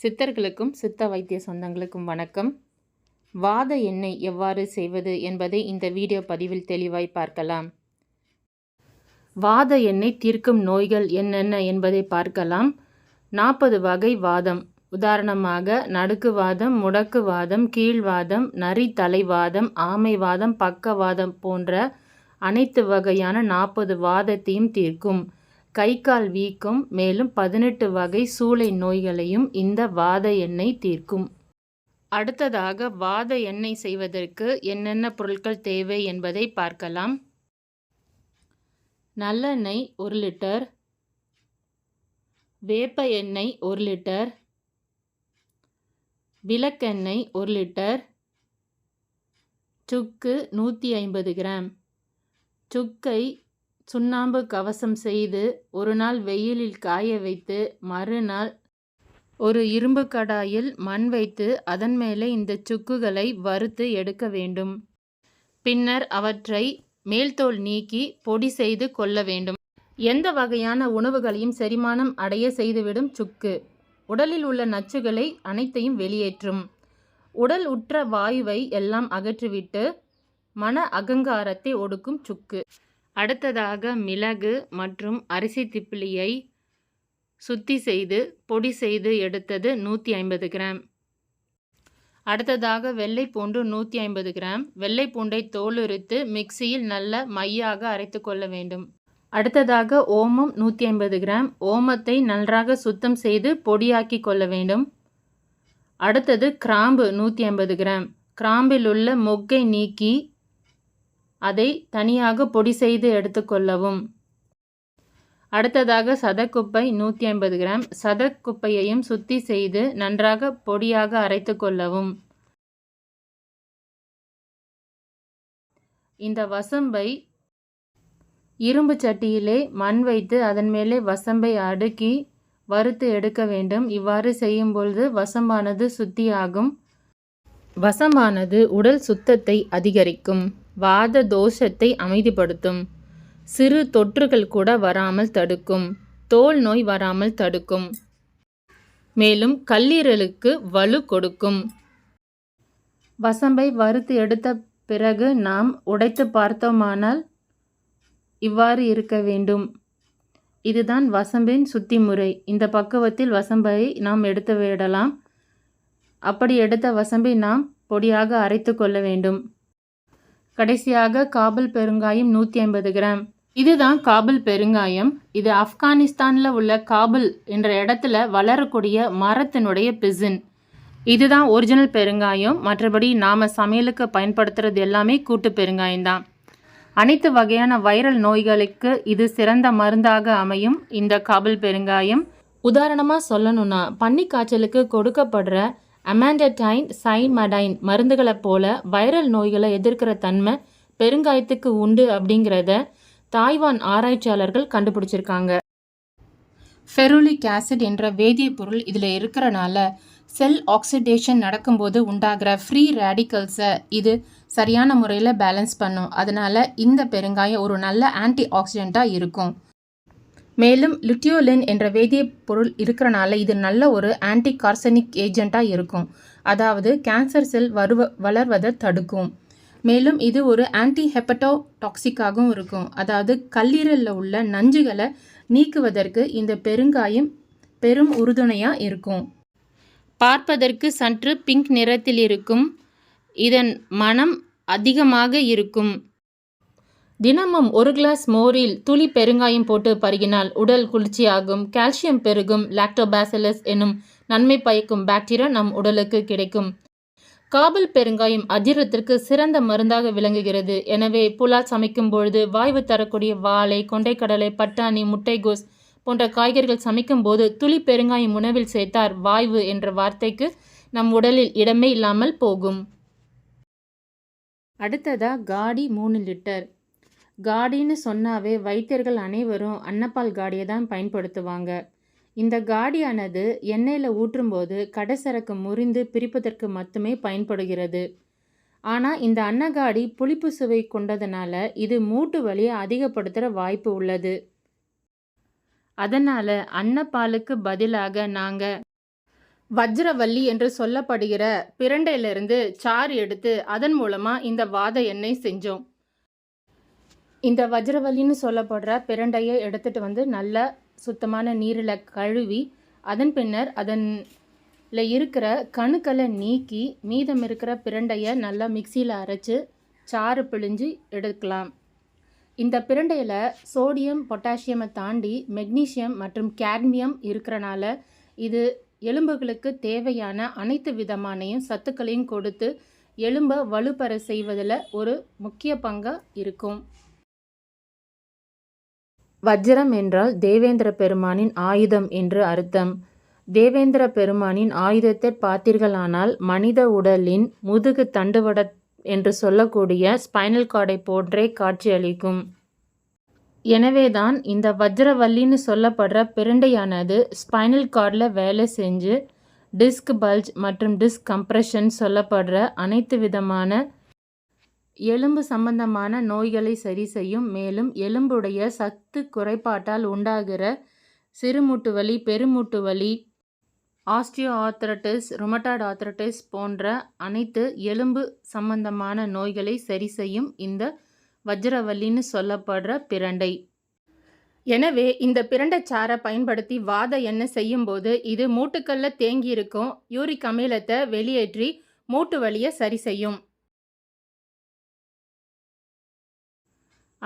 சித்தர்களுக்கும் சித்த வைத்திய சொந்தங்களுக்கும் வணக்கம். வாத எண்ணெய் எவ்வாறு செய்வது என்பதை இந்த வீடியோ பதிவில் தெளிவாய் பார்க்கலாம். வாத எண்ணெய் தீர்க்கும் நோய்கள் என்னென்ன என்பதை பார்க்கலாம். நாற்பது வகை வாதம். உதாரணமாக நடுக்குவாதம் முடக்குவாதம் கீழ்வாதம் நரி தலைவாதம் ஆமைவாதம் பக்கவாதம் போன்ற அனைத்து வகையான நாற்பது வாதத்தையும் தீர்க்கும். கை கால் வீக்கம் மேலும் பதினெட்டு வகை சூளை நோய்களையும் இந்த வாத எண்ணெய் தீர்க்கும். அடுத்ததாக வாத எண்ணெய் செய்வதற்கு என்னென்ன பொருட்கள் தேவை என்பதை பார்க்கலாம். நல்லெண்ணெய் ஒரு லிட்டர். வேப்ப எண்ணெய் ஒரு லிட்டர். விளக்கெண்ணெய் ஒரு லிட்டர். சுக்கு நூற்றி ஐம்பது கிராம். சுக்கை சுண்ணாம்பு கவசம் செய்து ஒரு நாள் வெயிலில் காய வைத்து மறுநாள் ஒரு இரும்பு கடாயில் மண் வைத்து அதன் மேலே இந்த சுக்குகளை வறுத்து எடுக்க வேண்டும். பின்னர் அவற்றை மேல்தோல் நீக்கி பொடி செய்து கொள்ள வேண்டும். எந்த வகையான உணவுகளையும் செரிமானம் அடைய செய்துவிடும் சுக்கு. உடலில் உள்ள நச்சுகளை அனைத்தையும் வெளியேற்றும். உடல் உற்ற வாயுவை எல்லாம் அகற்றிவிட்டு மன அகங்காரத்தை ஒடுக்கும் சுக்கு. அடுத்ததாக மிளகு மற்றும் அரிசி திப்பிலியை சுத்தி செய்து பொடி செய்து எடுத்தது நூற்றி ஐம்பது கிராம். அடுத்ததாக வெள்ளை பூண்டு நூற்றி ஐம்பது கிராம். வெள்ளை பூண்டை தோலுரித்து மிக்சியில் நல்ல மையாக அரைத்து கொள்ள வேண்டும். அடுத்ததாக ஓமம் நூற்றி ஐம்பது கிராம். ஓமத்தை நன்றாக சுத்தம் செய்து பொடியாக்கி கொள்ள வேண்டும். அடுத்தது கிராம்பு நூற்றி ஐம்பது கிராம். கிராம்பில் உள்ள மொக்கை நீக்கி அதை தனியாக பொடி செய்து எடுத்துக்கொள்ளவும் அடுத்ததாக சதக்குப்பை நூற்றி ஐம்பது கிராம். சதக்குப்பையையும் சுத்தி செய்து நன்றாக பொடியாக அரைத்து கொள்ளவும். இந்த வசம்பை இரும்பு சட்டியிலே மண் வைத்து அதன் மேலே வசம்பை அடுக்கி வறுத்து எடுக்க வேண்டும். இவ்வாறு செய்யும் பொழுது வசம்பானது சுத்தியாகும். வசமானது உடல் சுத்தத்தை அதிகரிக்கும். வாத தோஷத்தை அமைதிப்படுத்தும். சிறு தொற்றுகள் கூட வராமல் தடுக்கும். தோல் நோய் வராமல் தடுக்கும். மேலும் கல்லீரலுக்கு வலு கொடுக்கும். வசம்பை வறுத்து எடுத்த பிறகு நாம் உடைத்து பார்த்தோமானால் இவ்வாறு இருக்க வேண்டும். இதுதான் வசம்பின் சுத்தி முறை இந்த பக்குவத்தில் வசம்பை நாம் எடுத்து விடலாம். அப்படி எடுத்த வசம்பை நாம் பொடியாக அரைத்து கொள்ள வேண்டும். கடைசியாக காபல் பெருங்காயம் நூற்றி ஐம்பது கிராம். இதுதான் காபல் பெருங்காயம். இது ஆப்கானிஸ்தானில் உள்ள காபுல் என்ற இடத்துல வளரக்கூடிய மரத்தினுடைய பிசின். இதுதான் ஒரிஜினல் பெருங்காயம். மற்றபடி நாம் சமையலுக்கு பயன்படுத்துறது எல்லாமே கூட்டு பெருங்காயம் தான் அனைத்து வகையான வைரல் நோய்களுக்கு இது சிறந்த மருந்தாக அமையும் இந்த காபல் பெருங்காயம். உதாரணமாக சொல்லணும்னா பன்னி காய்ச்சலுக்கு கொடுக்கப்படுற அமாண்டடைன் சைமடைன் மருந்துகளைப் போல வைரல் நோய்களை எதிர்க்கிற தன்மை பெருங்காயத்துக்கு உண்டு அப்படிங்கிறத தாய்வான் ஆராய்ச்சியாளர்கள் கண்டுபிடிச்சிருக்காங்க. ஃபெருலிக் ஆசிட் என்ற வேதிப்பொருள் இதில் இருக்கிறனால செல் ஆக்சிடேஷன் நடக்கும்போது உண்டாகிற ஃப்ரீ ரேடிக்கல்ஸை இது சரியான முறையில் பேலன்ஸ் பண்ணும். அதனால் இந்த பெருங்காயம் ஒரு நல்ல ஆன்டி ஆக்சிடெண்ட்டாக இருக்கும். மேலும் லிட்டியோலின் என்ற வேதிப்பொருள் இருக்கிறனால இது நல்ல ஒரு ஆன்டி கார்சனிக் ஏஜெண்ட்டாக இருக்கும். அதாவது கேன்சர் செல் வருவ வளர்வதை தடுக்கும். மேலும் இது ஒரு ஆன்டி ஹெப்பட்டோ டாக்ஸிக்காகவும் இருக்கும். அதாவது கல்லீரலில் உள்ள நஞ்சுகளை நீக்குவதற்கு இந்த பெருங்காயம் பெரும் உறுதுணையாக இருக்கும். பார்ப்பதற்கு சற்று பிங்க் நிறத்தில் இருக்கும். இதன் மனம் அதிகமாக இருக்கும். தினமும் ஒரு கிளாஸ் மோரில் துளி பெருங்காயம் போட்டு பருகினால் உடல் குளிர்ச்சியாகும். கால்சியம் பெருகும். லாக்டோபாசிலஸ் எனும் நன்மை பயக்கும் பாக்டீரியா நம் உடலுக்கு கிடைக்கும். காபல் பெருங்காயம் அஜீரத்திற்கு சிறந்த மருந்தாக விளங்குகிறது. எனவே புலா சமைக்கும் பொழுது வாய்வு தரக்கூடிய வாழை கொண்டைக்கடலை பட்டாணி முட்டைகோஸ் போன்ற காய்கறிகள் சமைக்கும் போது துளி பெருங்காயம் உணவில் சேர்த்தார் வாய்வு என்ற வார்த்தைக்கு நம் உடலில் இடமே இல்லாமல் போகும். அடுத்ததா காடி மூணு லிட்டர். காடின்னு சொன்னாவே வைத்தியர்கள் அனைவரும் அன்னப்பால் காடியை தான் பயன்படுத்துவாங்க. இந்த காடியானது எண்ணெயில் ஊற்றும்போது கடைசரக்கு முறிந்து பிரிப்பதற்கு மட்டுமே பயன்படுகிறது. ஆனால் இந்த அன்னகாடி புளிப்பு சுவை கொண்டதுனால இது மூட்டு வலியை அதிகப்படுத்துகிற வாய்ப்பு உள்ளது. அதனால் அன்னப்பாலுக்கு பதிலாக நாங்கள் வஜ்ரவல்லி என்று சொல்லப்படுகிற பிரண்டையிலிருந்து சாறு எடுத்து அதன் மூலமாக இந்த வாத எண்ணெய் செஞ்சோம். இந்த வஜ்ரவல்லின்னு சொல்லப்படுற பிரண்டையை எடுத்துட்டு வந்து நல்லா சுத்தமான நீரில் கழுவி அதன் பின்னர் அதன்ல இருக்கிற கணுக்களை நீக்கி மீதம் இருக்கிற பிரண்டையை நல்லா மிக்சியில் அரைச்சி சாறு பிழிஞ்சு எடுக்கலாம். இந்த பிரண்டையில் சோடியம் பொட்டாசியமை தாண்டி மெக்னீசியம் மற்றும் கேட்மியம் இருக்கிறனால இது எலும்புகளுக்கு தேவையான அனைத்து விதமானையும் சத்துக்களையும் கொடுத்து எலும்பை வலுப்பெற செய்வதில் ஒரு முக்கிய பங்காக இருக்கும். வஜ்ரம் என்றால் தேவேந்திர பெருமானின் ஆயுதம் என்று அர்த்தம். தேவேந்திர பெருமானின் ஆயுதத்தை பார்த்தீர்களானால் மனித உடலின் முதுகு தண்டுவட என்று சொல்லக்கூடிய ஸ்பைனல் கார்டை போன்றே காட்சியளிக்கும். எனவேதான் இந்த வஜ்ரவல்லின்னு சொல்லப்படுற பிரண்டையானது ஸ்பைனல் கார்டில் வேலை செஞ்சு டிஸ்க் பல்ஜ் மற்றும் டிஸ்க் கம்ப்ரெஷன் சொல்லப்படுற அனைத்து விதமான எலும்பு சம்பந்தமான நோய்களை சரி செய்யும். மேலும் எலும்புடைய சத்து குறைபாட்டால் உண்டாகிற சிறுமூட்டு வலி பெருமூட்டு வலி ஆஸ்டியோ ஆத்ரட்டிஸ் ருமட்டாய்டு ஆத்ரட்டிஸ் போன்ற அனைத்து எலும்பு சம்பந்தமான நோய்களை சரி செய்யும் இந்த வஜ்ரவல்லின்னு சொல்லப்படுற பிரண்டை. எனவே இந்த பிரண்டைச்சாரை பயன்படுத்தி வாத எண்ணெய் செய்யும்போது இது மூட்டுக்கல்ல தேங்கியிருக்கும். யூரிக் அமிலத்தை வெளியேற்றி மூட்டு வலியை சரி செய்யும்.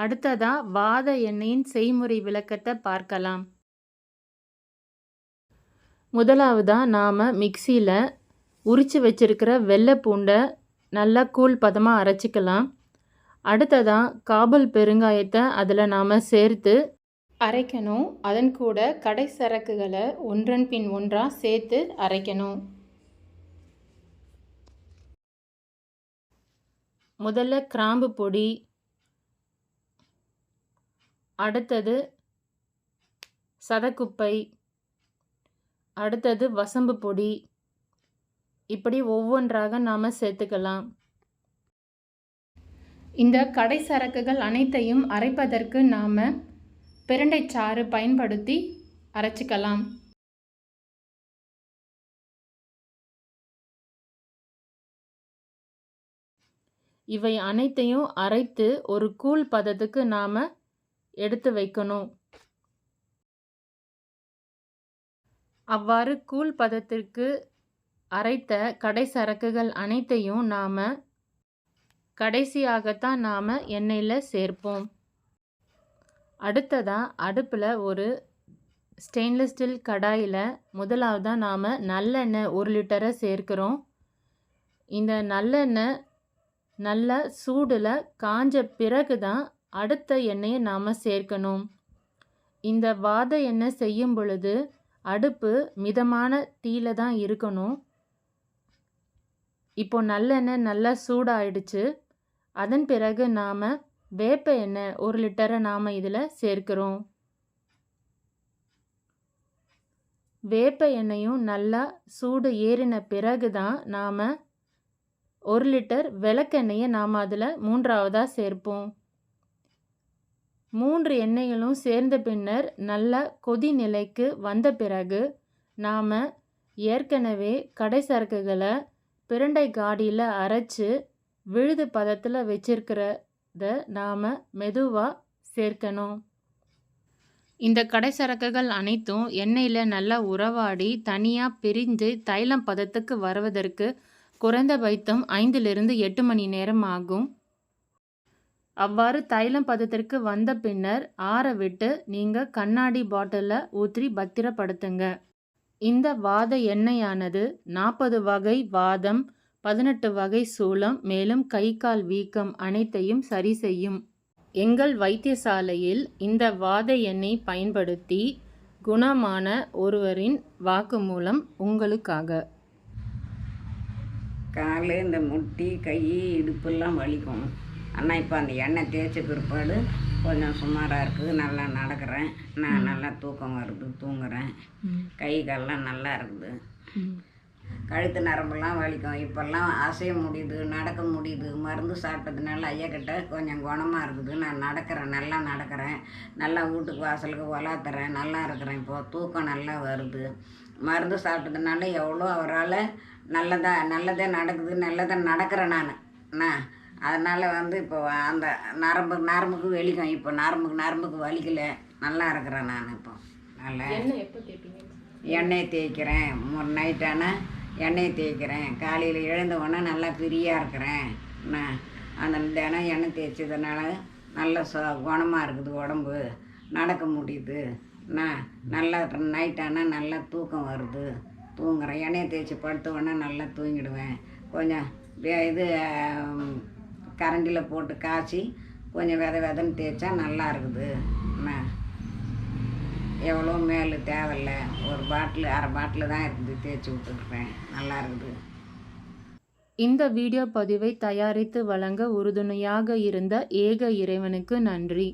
அடுத்ததா வாத எண்ணெயின் செய்முறை விளக்கத்தை பார்க்கலாம். முதலாவதாக நாம் மிக்சியில் உரித்து வச்சிருக்கிற வெள்ளை பூண்டை நல்லா கூழ் பதமாக அரைச்சிக்கலாம். அடுத்ததாக காபல் பெருங்காயத்தை அதில் நாம் சேர்த்து அரைக்கணும். அதன் கூட கடை சரக்குகளை ஒன்றன் பின் ஒன்றாக சேர்த்து அரைக்கணும். முதல்ல கிராம்பு பொடி அடுத்தது சதக்குப்பை அடுத்தது வசம்பு பொடி. இப்படி ஒவ்வொன்றாக நாம் சேர்த்துக்கலாம். இந்த கடை சரக்குகள் அனைத்தையும் அரைப்பதற்கு நாம் பிரண்டைச்சாறு பயன்படுத்தி அரைச்சிக்கலாம். இவை அனைத்தையும் அரைத்து ஒரு கூழ் பதத்துக்கு நாம் எடுத்து வைக்கணும். அவ்வாறு கூழ் பதத்திற்கு அரைத்த கடை சரக்குகள் அனைத்தையும் நாம் கடைசியாகத்தான் நாம் எண்ணெயில் சேர்ப்போம். அடுத்ததாக அடுப்பில் ஒரு ஸ்டெயின்லெஸ் ஸ்டீல் கடாயில் முதலாவதாக நாம் நல்லெண்ணெய் ஒரு லிட்டரை சேர்க்கிறோம். இந்த நல்லெண்ணெய் நல்ல சூடில் காஞ்ச பிறகு தான் அடுத்த எண்ணெயை நாம் சேர்க்கணும். இந்த வாத எண்ணெய் செய்யும் பொழுது அடுப்பு மிதமான தீயில தான் இருக்கணும். இப்போ நல்லெண்ணெய் நல்லா சூடாயிடுச்சு. அதன் பிறகு நாம் வேப்ப எண்ணெய் ஒரு லிட்டரை நாம் இதில் சேர்க்கிறோம். வேப்ப எண்ணெயும் நல்லா சூடு ஏறின பிறகு தான் நாம் ஒரு லிட்டர் விளக்கெண்ணெயை நாம் அதில் மூன்றாவதாக சேர்ப்போம். மூன்று எண்ணெய்களும் சேர்ந்த பின்னர் நல்ல கொதி நிலைக்கு வந்த பிறகு நாம் ஏற்கனவே கடை சரக்குகளை பிரண்டை காடியில் அரைச்சி விழுது பதத்தில் வச்சிருக்கிறத நாம் மெதுவாக சேர்க்கணும். இந்த கடை சரக்குகள் அனைத்தும் எண்ணெயில் நல்லா உறவாடி தனியாக பிரிஞ்சு தைலம் பதத்துக்கு வருவதற்கு குறைந்தபட்சம் ஐந்திலிருந்து எட்டு மணி நேரம் ஆகும். அவ்வாறு தைலம் பதத்திற்கு வந்த பின்னர் ஆற விட்டு நீங்கள் கண்ணாடி பாட்டிலில் ஊற்றி பத்திரப்படுத்துங்க. இந்த வாத எண்ணெயானது நாற்பது வகை வாதம் பதினெட்டு வகை சூளம் மேலும் கை கால் வீக்கம் அனைத்தையும் சரி செய்யும். எங்கள் வைத்தியசாலையில் இந்த வாத எண்ணெய் பயன்படுத்தி குணமான ஒருவரின் வாக்குமூலம் உங்களுக்காக. கால் இந்த முட்டி கை இடுப்பெல்லாம் வலிக்கும். ஆனால் இப்போ அந்த எண்ணெய் தேய்ச்ச பிற்பாடு கொஞ்சம் சுமாராக இருக்குது. நல்லா நடக்கிறேன். நான் நல்லா தூக்கம் வருது. தூங்குறேன். கை கால்லாம் நல்லா இருக்குது. கழுத்து நரம்பெல்லாம் வலிக்கும். இப்போல்லாம் அசைய முடியுது நடக்க முடியுது. மருந்து சாப்பிட்டதுனால ஐயா கிட்ட கொஞ்சம் குணமாக இருக்குது. நான் நடக்கிறேன். நல்லா நடக்கிறேன். நல்லா வீட்டுக்கு வாசலுக்கு வளாத்துறேன் நல்லா இருக்கிறேன். இப்போது தூக்கம் நல்லா வருது. மருந்து சாப்பிட்டதுனால எவ்வளோ அவரால் நல்லதாக நல்லதே நடக்குது. நல்லதாக நடக்கிறேன் நான். நான் அதனால் வந்து இப்போ அந்த நரம்பு நரம்புக்கு வலிக்கும். இப்போ நரம்புக்கு நரம்புக்கு வலிக்கல. நல்லா இருக்கிறேன் நான் இப்போ. நல்லா. எண்ணெய் தேய்க்கிறேன். ஒரு நைட்டானா எண்ணெய் தேய்க்கிறேன். காலையில் எழுந்த உடனே நல்லா ஃப்ரீயாக இருக்கிறேன். நான் அந்த தினம் எண்ணெய் தேய்ச்சதுனால நல்ல ச குணமாக இருக்குது உடம்பு. நடக்க முடியுது. நான் நல்லா நைட்டானா நல்லா தூக்கம் வருது. தூங்குறேன். எண்ணெய் தேய்ச்சி படுத்த உடனே நல்லா தூங்கிடுவேன். கொஞ்சம் இது கரண்டியில் போட்டு காய்ச்சி கொஞ்சம் வித விதன்னு தேய்ச்சா நல்லா இருக்குது. நான் எவ்வளோ மேல் தேவையில்ல. ஒரு பாட்டில் அரை பாட்டில் தான் இருக்குது. தேய்ச்சி விட்டுருக்குறேன். நல்லா இருக்குது. இந்த வீடியோ பதிவை தயாரித்து வழங்க உறுதுணையாக இருந்த ஏக இறைவனுக்கு நன்றி.